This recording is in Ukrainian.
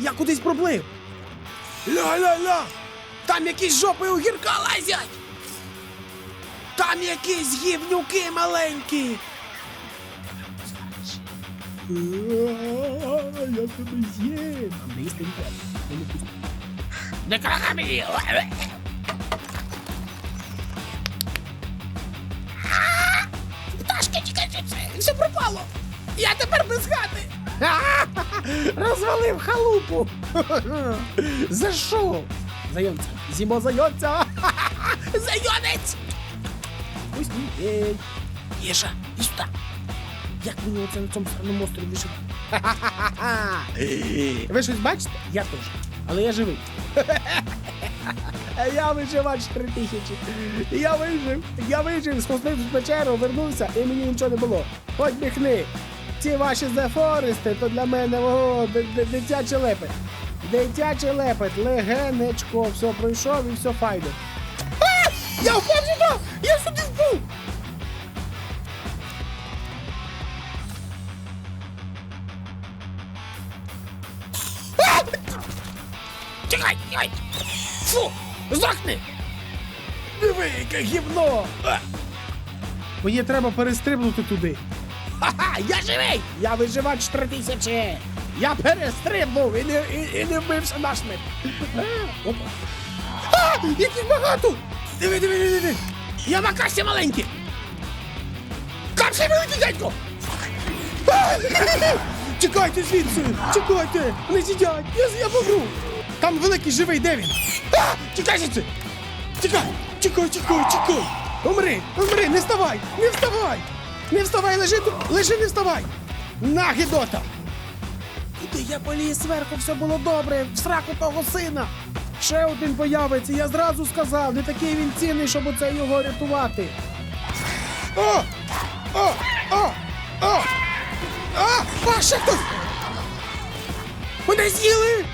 Я кудись проблив. Ля-ля-ля! Там якісь жопи у гірка лазять! Там якісь гівнюки маленькі! Я тебе з'їм! Не не пустю. Пташки, тікайте, все пропало! Я тепер без хати! Розвалив халупу! За що? Зайонця! Зімо зайонця! Зайонець! Ні. Єша, і сюди! Як мені оце на цьому странному острові виживати? Ви щось бачите? Я теж. Але я живий. Я виживач три тисячі. Я вижив. Я вижив, спустився в печеру, вернувся і мені нічого не було. Хоч бігни. Ці ваші зефористи, то для мене о, ди- ди- дитячий лепет. Дитячий лепет, легенечко, все пройшов і все файно. А! Я впав сюди! Я сюди впав! А! Тікай, тікай! Фу! Здохни! Диви, яке гівно! Мені треба перестрибнути туди. Ха-ха, я живий! Я виживач три тисячі! Я перестрибнув і не, і, і не вбився на. А, Опа. А, яких багато! Диви, диви, диви, диви! Я на касі маленький! Капсі великий дядько! А! Тікайте звідси! Тікайте! Не сидять! Я, я помру! Там великий живий, де він? А! Тікай звідси! Тікай! Тікай, тікай, тікай! Умри! Умри! Не вставай! Не вставай! Не вставай, лежи тут! Лежи, не вставай! На, гідота! Куди я поліз зверху, все було добре, в сраку того сина! Ще один появиться, я зразу сказав, не такий він цінний, щоб оце його рятувати. О! О! О! О! А! А, ще хтось! Мене з'їли!